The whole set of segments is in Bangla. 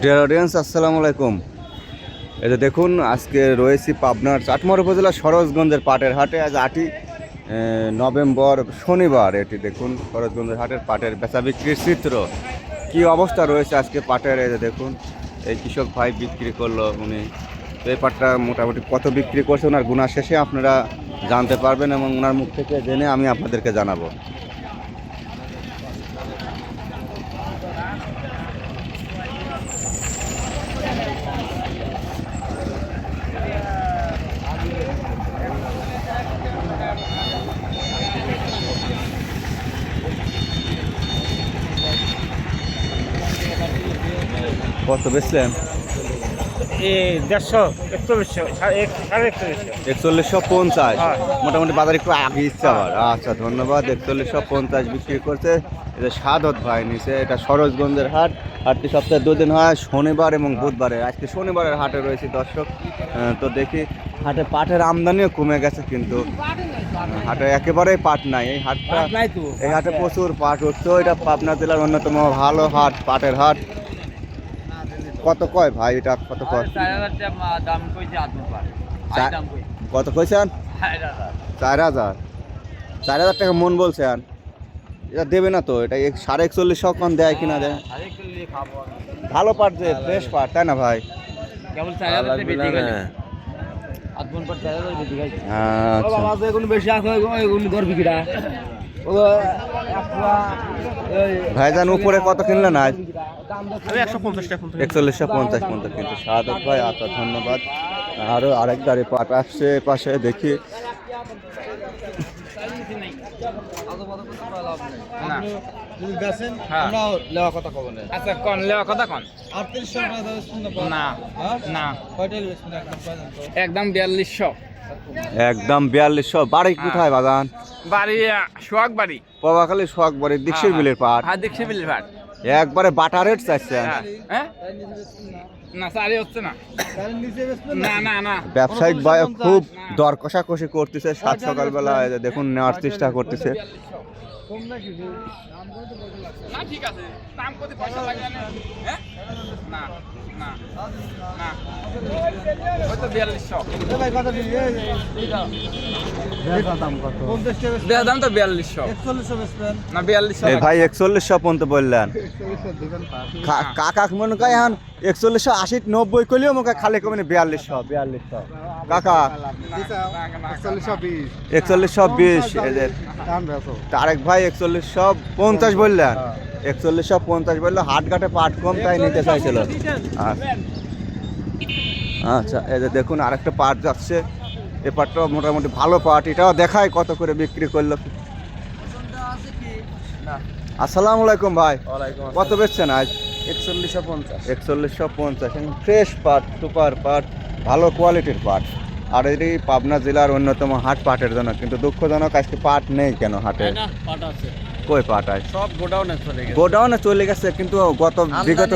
ডিয়ার অডিয়েন্স আসসালামু আলাইকুম। এই যে দেখুন, আজকে রয়েছি পাবনার চাটমার উপজেলা সরোজগঞ্জের পাটের হাটে। আজ আটই নভেম্বর শনিবার। এটি দেখুন, সরোজগঞ্জের হাটের পাটের বেচা বিক্রির চিত্র। কি অবস্থা রয়েছে আজকে পাটের? এই যে দেখুন, এই কৃষক ভাই বিক্রি করল, উনি এই পাটটা মোটামুটি কত বিক্রি করছে, ওনার গুণা শেষে আপনারা জানতে পারবেন এবং ওনার মুখ থেকে জেনে আমি আপনাদেরকে জানাব। কত বেচলেন? একচল্লিশশো পঞ্চাশ। হ্যাঁ। মোটামুটি বাজার একটু আগে ইচ্ছে আবার। আচ্ছা ধন্যবাদ। একচল্লিশশো পঞ্চাশ বিক্রি করছে। এটা সাদত ভাই নিচে এটা সরোজগঞ্জের হাট। হাটটি সপ্তাহে দুদিন হয় শনিবার এবং বুধবারে। আজকে শনিবারের হাটে রয়েছে দর্শক। তো দেখি হাটে পাটের আমদানিও কমে গেছে কিন্তু। হাটে একেবারেই পাট নাই। এই হাটটা এই হাটে প্রচুর পাট উঠছে। এটা পাবনা জেলার অন্যতম ভালো হাট পাটের হাট। কত কয় ভাই এটা কত কয়? দাম কইছে আদমি পার চা- দাম কই কত কইছেন? চার হাজার। চার হাজার। টাকা মন বলছেন এটা দেবে না তো এটা এক- সাড়ে একচল্লিশ কম দেয় কিনা দেয়। খাব ভালো পাট যে ফ্রেশ পাট তাই না ভাই? আচ্ছা। ভাইজান উপরে কত কিনলেন আজ? আমি পঞ্চাশ একচল্লিশশো পঞ্চাশ পঞ্চাশ কিন্তু সাদত ভাই আচ্ছা ধন্যবাদ। আরও আরেক গাড়ি পাট আসছে পাশে দেখি। না। হ্যাঁ। না আচ্ছা না। হ্যাঁ? না। একদম বিয়াল্লিশশো। একদম বিয়াল্লিশশো বাড়ি কোথায় বাগান? বাড়ি সোহাগ বাড়ি পবাখালী শখ বাড়ি দীক্ষির বিলের পাট হ্যাঁ দেখছি বিলি ভাট একবারে বাটা রেট চাইছেন? হ্যাঁ হ্যাঁ? না সারি হচ্ছে না। তার নিচে বেচবেন না না না। ব্যবসায়িক ভাই খুব দর কষাকষি করতেছে সাত সকালবেলা দেখুন নেওয়ার চেষ্টা করতেছে। কম নাকি না। ভাই একচল্লিশশো পর্যন্ত বললেন। কাকা মনে কয় এখন একচল্লিশশো আশি নব্বই করলেও খালি কমে বিয়াল্লিশশো বিয়াল্লিশশো। কাকা একচল্লিশশো বিশ তারেক ভাই একচল্লিশশো পঞ্চাশ বললেন। একচল্লিশশো পঞ্চাশ বলল হাট ঘাটে পাট কম তাই নিতে চাইছিল। আচ্ছা। এই যে দেখুন আরেকটা পাট যাচ্ছে। এ পাটটাও মোটামুটি ভালো পাট এটাও দেখায় কত করে বিক্রি করল। আসসালামু আলাইকুম ভাই। কত বেচছেন আজ? একচল্লিশশো পঞ্চাশ। একচল্লিশশো পঞ্চাশ। ফ্রেশ পাট সুপার পাট ভালো কোয়ালিটির পাট। আর এটি পাবনা জেলার অন্যতম হাট পাটের জন্য কিন্তু দুঃখজনক আজকে পাট নেই কেন হাটে? পাট আছে। কই পাট সব গোডাউনে চলে গেছে। গোডাউনে চলে গেছে কিন্তু গত বিগত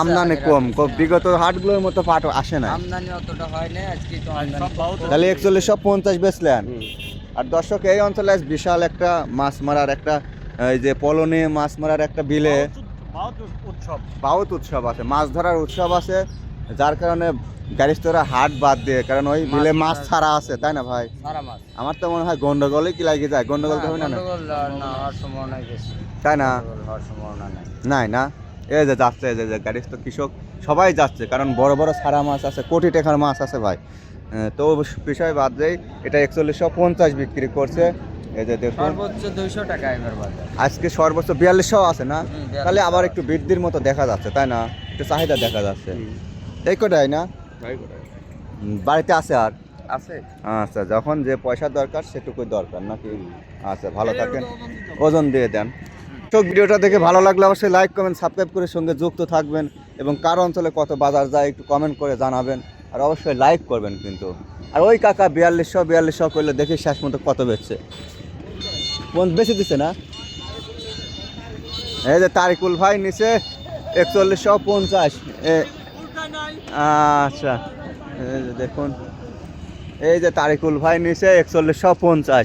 আমদানি কম। বিগত হাটগুলোর মতো পাট আসে না আমদানি অতটা হয় না আজকে তো আমদানি তাহলে একচল্লিশশো পঞ্চাশ বেচলেন। আর দর্শক এই অঞ্চলে বিশাল একটা মাছ মারার একটা এই যে পলনে মাছ মারার একটা বিলে উৎসব বাউত উৎসব আছে মাছ ধরার উৎসব আছে। যার কারণে গ্যারিস্তরা হাট বাদ দিয়ে কারণ ওই বিলে মাছ ছাড়া আছে তাই না ভাই? আমার তো মনে হয় গন্ডগোলই কি লাগে যায়? গন্ডগোল তো হয় না? তাই না? নাই। না? এই যে যাচ্ছে এই যে যে গ্যারিস্ত কৃষক সবাই যাচ্ছে কারণ বড় বড় সারা মাছ আছে কোটি টাকার মাছ আছে ভাই। তো বিষয় বাদ দেই এটা একচল্লিশশো পঞ্চাশ বিক্রি করছে। এই যে দেখুন। সর্বোচ্চ দুইশো টাকা আজকে সর্বোচ্চ বিয়াল্লিশশো আছে না? তাহলে আবার একটু বৃদ্ধির মতো দেখা যাচ্ছে তাই না? একটু চাহিদা দেখা যাচ্ছে। এই কটাই না? বাড়িতে আছে আর? আছে। আচ্ছা যখন যে পয়সা দরকার সেটুকুই দরকার নাকি? আচ্ছা ভালো থাকেন। ওজন দিয়ে দেন। তো ভিডিওটা দেখে ভালো লাগলে অবশ্যই লাইক কমেন্ট সাবস্ক্রাইব করে সঙ্গে যুক্ত থাকবেন এবং কার অঞ্চলে কত বাজার যায় একটু কমেন্ট করে জানাবেন। আর অবশ্যই লাইক করবেন কিন্তু। আর ওই কাকা বিয়াল্লিশশো বিয়াল্লিশশো করলে দেখি শেষ মতো কত বেচছে? বেশি দিচ্ছে না? এই যে তারিকুল ভাই নিচে একচল্লিশশো পঞ্চাশ। এ- আচ্ছা দেখুন এই যে তারিকুল ভাই নিচে একচল্লিশশো পঞ্চাশ।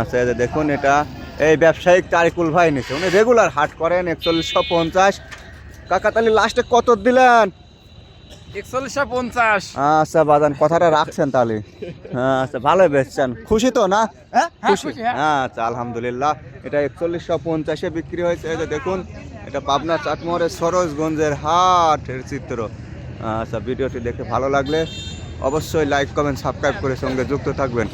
আচ্ছা এই যে দেখুন এটা এই ব্যবসায়িক তারিকুল ভাই নিছে। উনি রেগুলার হাট করেন একচল্লিশশো পঞ্চাশ। কাকা তাহলে লাস্টে কত দিলেন? একচল্লিশশো পঞ্চাশ। আচ্ছা কথাটা রাখছেন তাহলে। আচ্ছা বেচছেন। খুশি তো না? হ্যাঁ? খুশি হ্যাঁ। হ্যাঁ আচ্ছা আলহামদুলিল্লাহ। এটা একচল্লিশশো পঞ্চাশে বিক্রি হয়েছে। দেখুন এটা পাবনা চাটমোহরের সরোজগঞ্জের হাটের চিত্র। আচ্ছা ভিডিওটি দেখে ভালো লাগলে অবশ্যই লাইক, কমেন্ট, সাবস্ক্রাইব করে সঙ্গে যুক্ত থাকবেন।